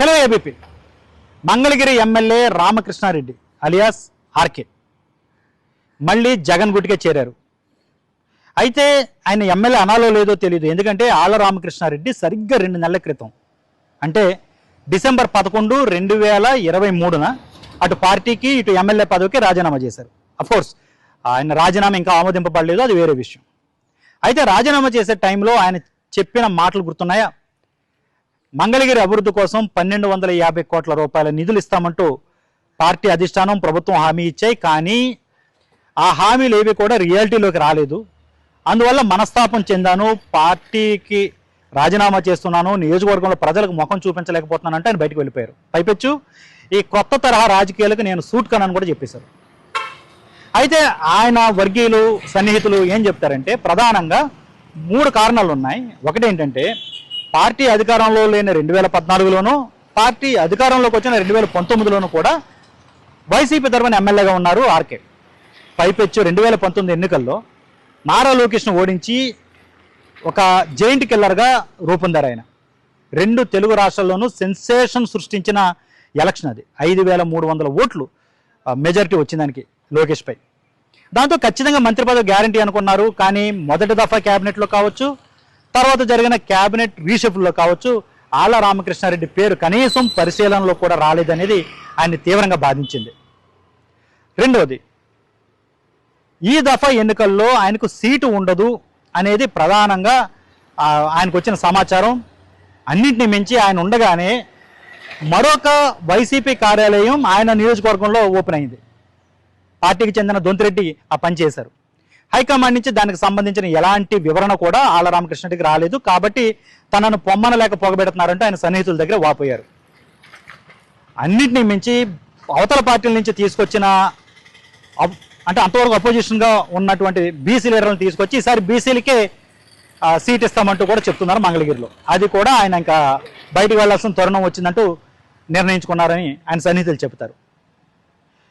Hello ABP Mangalagiri MLA Ramakrishna Reddy alias RK మళ్ళీ జగన్ గుట్టికే చేరారు. అయితే ఆయన ఎమ్మెల్యే అనాలో లేదో తెలియదు ఎందుకంటే ఆళ్ళ రామకృష్ణారెడ్డి సరిగ్గా రెండు నెలల క్రితం. అంటే డిసెంబర్ పదకొండు రెండు వేల ఇరవై మూడున అటు పార్టీకి ఇటు ఎమ్మెల్యే పదవికి రాజీనామా చేశారు. అఫ్కోర్స్ ఆయన రాజీనామా ఇంకా ఆమోదింపబడలేదు అది వేరే విషయం. అయితే రాజీనామా చేసే టైంలో ఆయన చెప్పిన మాటలు గుర్తున్నాయా? మంగళగిరి అభివృద్ధి కోసం పన్నెండు వందల యాభై కోట్ల రూపాయల నిధులు ఇస్తామంటూ పార్టీ అధిష్టానం ప్రభుత్వం హామీ ఇచ్చాయి. కానీ ఆ హామీలు ఏవి కూడా రియాలిటీలోకి రాలేదు. అందువల్ల మనస్తాపం చెందాను. పార్టీకి రాజీనామా చేస్తున్నాను. నియోజకవర్గంలో ప్రజలకు ముఖం చూపించలేకపోతున్నాను అంటే ఆయన బయటకు వెళ్ళిపోయారు. పైపెచ్చు. ఈ కొత్త తరహా రాజకీయాలకు నేను సూట్ కనని కూడా చెప్పేశారు. అయితే ఆయన వర్గీయులు సన్నిహితులు ఏం చెప్తారంటే ప్రధానంగా మూడు కారణాలు ఉన్నాయి ఒకటి ఏంటంటే పార్టీ అధికారంలో లేని రెండు వేల పద్నాలుగులోనూ పార్టీ అధికారంలోకి వచ్చిన రెండు వేల పంతొమ్మిదిలోనూ కూడా వైసీపీ తరఫున ఎమ్మెల్యేగా ఉన్నారు ఆర్కే. పైపెచ్చు రెండు వేల పంతొమ్మిది ఎన్నికల్లో నారా లోకేష్ను ఓడించి ఒక జైంట్ కిల్లర్గా రూపొందారు ఆయన. రెండు తెలుగు రాష్ట్రాల్లోనూ సెన్సేషన్ సృష్టించిన ఎలక్షన్ అది. ఐదు వేల మూడు వందల ఓట్లు మెజారిటీ వచ్చిన దానికి లోకేష్పై. దాంతో ఖచ్చితంగా మంత్రి పదవి గ్యారంటీ అనుకున్నారు కానీ మొదటి దఫా క్యాబినెట్లో కావచ్చు తర్వాత జరిగిన క్యాబినెట్ రీషఫుల్లో కావచ్చు ఆళ్ళ రామకృష్ణారెడ్డి పేరు కనీసం పరిశీలనలో కూడా రాలేదనేది ఆయన్ని తీవ్రంగా బాధించింది. రెండవది ఈ దఫా ఎన్నికల్లో ఆయనకు సీటు ఉండదు అనేది ప్రధానంగా ఆయనకు వచ్చిన సమాచారం. అన్నింటిని మించి ఆయన ఉండగానే మరొక వైసీపీ కార్యాలయం ఆయన నియోజకవర్గంలో ఓపెన్ అయింది. పార్టీకి చెందిన దొంతిరెడ్డి ఆ పని చేశారు. హైకమాండ్ నుంచి దానికి సంబంధించిన ఎలాంటి వివరణ కూడా ఆళ్ళ రామకృష్ణరెడ్డికి రాలేదు. కాబట్టి తనను పొమ్మన లేక పొగబెడుతున్నారంటే ఆయన సన్నిహితుల దగ్గర వాపోయారు. అన్నింటినీ మించి అవతల పార్టీల నుంచి తీసుకొచ్చిన అప్- అంటే అంతవరకు అపోజిషన్గా ఉన్నటువంటి బీసీ లీడర్లను తీసుకొచ్చి ఈసారి బీసీలకే సీట్ ఇస్తామంటూ కూడా చెప్తున్నారు మంగళగిరిలో. అది కూడా ఆయన ఇంకా బయటికి వెళ్ళాల్సిన తరుణం వచ్చిందంటూ నిర్ణయించుకున్నారని ఆయన సన్నిహితులు చెబుతారు.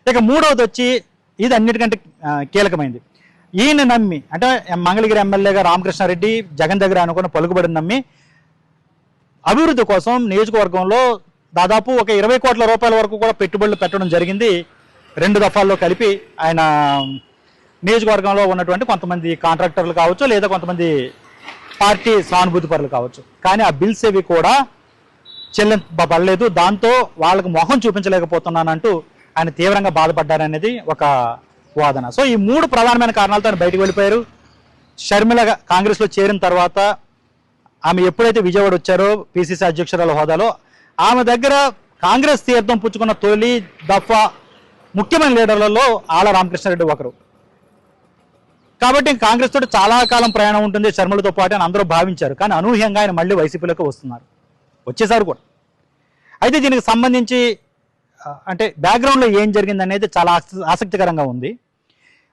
ఇక మూడవది వచ్చి ఇది అన్నిటికంటే కీలకమైంది. ఈయన నమ్మి అంటే మంగళగిరి ఎమ్మెల్యేగా రామకృష్ణారెడ్డి జగన్ దగ్గర అనుకున్న పలుకుబడి నమ్మి అభివృద్ధి కోసం నియోజకవర్గంలో దాదాపు ఒక ఇరవై కోట్ల రూపాయల వరకు కూడా పెట్టుబడులు పెట్టడం జరిగింది. రెండు దఫాల్లో కలిపి ఆయన నియోజకవర్గంలో ఉన్నటువంటి కొంతమంది కాంట్రాక్టర్లు కావచ్చు లేదా కొంతమంది పార్టీ సానుభూతిపరులు కావచ్చు. కానీ ఆ బిల్స్ ఏవి కూడా చెల్లింపబడలేదు. దాంతో వాళ్ళకు మొహం చూపించలేకపోతున్నానంటూ ఆయన తీవ్రంగా బాధపడ్డారనేది ఒక వాదన. సో ఈ మూడు ప్రధానమైన కారణాలతో ఆయన బయటకు వెళ్ళిపోయారు. షర్మిల కాంగ్రెస్లో చేరిన తర్వాత ఆమె ఎప్పుడైతే విజయవాడ వచ్చారో పిసిసి అధ్యక్షురాల హోదాలో ఆమె దగ్గర కాంగ్రెస్ తీర్థం పుచ్చుకున్న తొలి దఫా ముఖ్యమైన లీడర్లలో ఆళ్ళ రామకృష్ణారెడ్డి ఒకరు. కాబట్టి కాంగ్రెస్ తోటి చాలా కాలం ప్రయాణం ఉంటుంది శర్మలతో పాటు అని అందరూ భావించారు. కానీ అనూహ్యంగా ఆయన మళ్ళీ వైసీపీలోకి వస్తున్నారు. వచ్చేసారు కూడా. అయితే దీనికి సంబంధించి అంటే బ్యాక్గ్రౌండ్లో ఏం జరిగింది అనేది చాలా ఆసక్తి- ఆసక్తికరంగా ఉంది.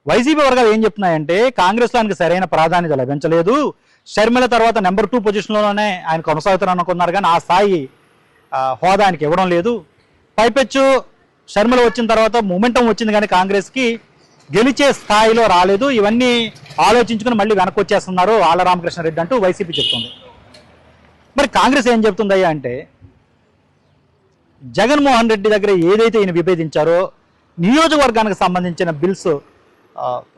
వైసీపీ వర్గాలు ఏం చెప్తున్నాయంటే కాంగ్రెస్ దానికి సరైన ప్రాధాన్యత లభించలేదు. షర్మిల తర్వాత నెంబర్ టూ పొజిషన్లోనే ఆయన కొనసాగుతారు అనుకున్నారు కానీ ఆ స్థాయి హోదా ఆయనకి ఇవ్వడం లేదు. పైపెచ్చు షర్మిల వచ్చిన తర్వాత మూమెంటం వచ్చింది కానీ కాంగ్రెస్కి గెలిచే స్థాయిలో రాలేదు. ఇవన్నీ ఆలోచించుకుని మళ్ళీ వెనక్కి వచ్చేస్తున్నారు ఆళ్ళ రామకృష్ణారెడ్డి అంటూ వైసీపీ చెప్తుంది. మరి కాంగ్రెస్ ఏం చెప్తుందయ్యా అంటే జగన్మోహన్ రెడ్డి దగ్గర ఏదైతే ఈయన విభేదించారో నియోజకవర్గానికి సంబంధించిన బిల్స్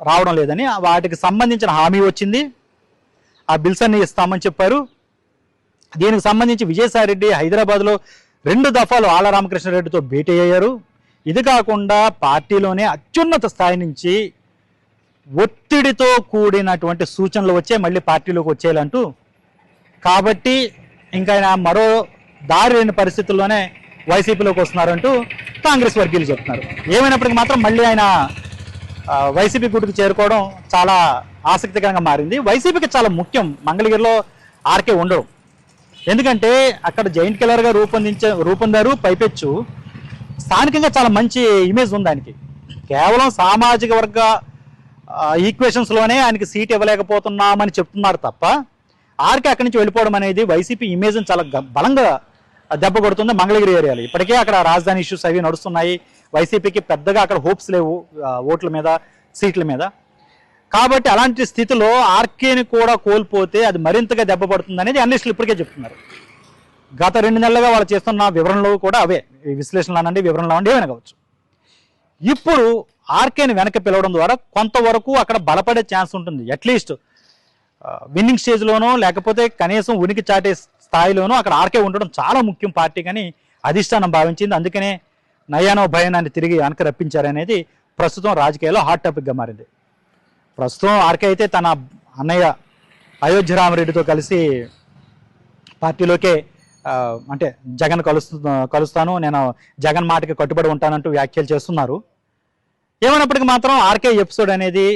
రావడం లేదని వాటికి సంబంధించిన హామీ వచ్చింది. ఆ బిల్స్ అన్ని ఇస్తామని చెప్పారు. దీనికి సంబంధించి విజయసాయిరెడ్డి హైదరాబాద్లో రెండు దఫాలు ఆళ్ళ రామకృష్ణారెడ్డితో భేటీ అయ్యారు. ఇది కాకుండా పార్టీలోనే అత్యున్నత స్థాయి నుంచి ఒత్తిడితో కూడినటువంటి సూచనలు వచ్చే మళ్ళీ పార్టీలోకి వచ్చేయాలంటూ. కాబట్టి ఇంకా ఆయన మరో దారి లేని పరిస్థితుల్లోనే వైసీపీలోకి వస్తున్నారంటూ కాంగ్రెస్ వర్గీయులు చెప్తున్నారు. ఏమైనప్పటికీ మాత్రం మళ్ళీ ఆయన వైసీపీ గుడికి చేరుకోవడం చాలా ఆసక్తికరంగా మారింది. వైసీపీకి చాలా ముఖ్యం. మంగళగిరిలో ఆర్కే ఉండడం. ఎందుకంటే అక్కడ జైంట్ కిల్లర్గా రూపొందించే రూపొందారు పైపెచ్చు. స్థానికంగా చాలా మంచి ఇమేజ్ ఉంది ఆయనకి. కేవలం సామాజిక వర్గ ఈక్వేషన్స్లోనే ఆయనకి సీట్ ఇవ్వలేకపోతున్నామని చెప్తున్నారు తప్ప ఆర్కే అక్కడి నుంచి వెళ్ళిపోవడం అనేది వైసీపీ ఇమేజ్ని చాలా బలంగా దెబ్బ కొడుతుంది మంగళగిరి ఏరియాలో. ఇప్పటికే అక్కడ రాజధాని ఇష్యూస్ అవి నడుస్తున్నాయి. వైసీపీకి పెద్దగా అక్కడ హోప్స్ లేవు ఓట్ల మీద సీట్ల మీద. కాబట్టి అలాంటి స్థితిలో ఆర్కేని కూడా కోల్పోతే అది మరింతగా దెబ్బ పడుతుంది అనేది అనలిస్టులు ఇప్పటికే చెప్తున్నారు. గత రెండు నెలలుగా వాళ్ళు చేస్తున్న వివరణలు కూడా అవే. విశ్లేషణలు అనండి వివరణలు అనండి ఏమైనా కావచ్చు. ఇప్పుడు ఆర్కేని వెనక్కి పిలవడం ద్వారా కొంతవరకు అక్కడ బలపడే ఛాన్స్ ఉంటుంది. అట్లీస్ట్ విన్నింగ్ స్టేజ్లోనో లేకపోతే కనీసం ఉనికి చాటే స్థాయిలోనూ అక్కడ ఆర్కే ఉండడం చాలా ముఖ్యం పార్టీ కానీ అధిష్టానం భావించింది. అందుకనే నయానో భయానాన్ని తిరిగి వెనక రప్పించారనేది ప్రస్తుతం రాజకీయాల్లో హాట్ టాపిక్గా మారింది. ప్రస్తుతం ఆర్కే అయితే తన అన్నయ్య అయోధ్య రామరెడ్డితో కలిసి పార్టీలోకే అంటే జగన్ కలుస్తు కలుస్తాను నేను జగన్ మాటకి కట్టుబడి ఉంటానంటూ వ్యాఖ్యలు చేస్తున్నారు. ఏమైనప్పటికీ మాత్రం ఆర్కే ఎపిసోడ్ అనేది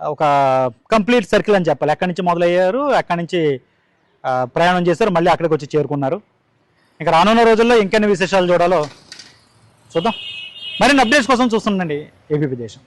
ఒక కంప్లీట్ సర్కిల్ అని చెప్పాలి. ఎక్కడి నుంచి మొదలయ్యారు ఎక్కడి నుంచి ప్రయాణం చేశారు మళ్ళీ అక్కడికి వచ్చి చేరుకున్నారు. ఇంకా రానున్న రోజుల్లో ఇంకెన్ని విశేషాలు చూడాలో చూద్దాం. మరిన్ని అప్డేట్స్ కోసం చూస్తుండండి ఏబీపీ దేశం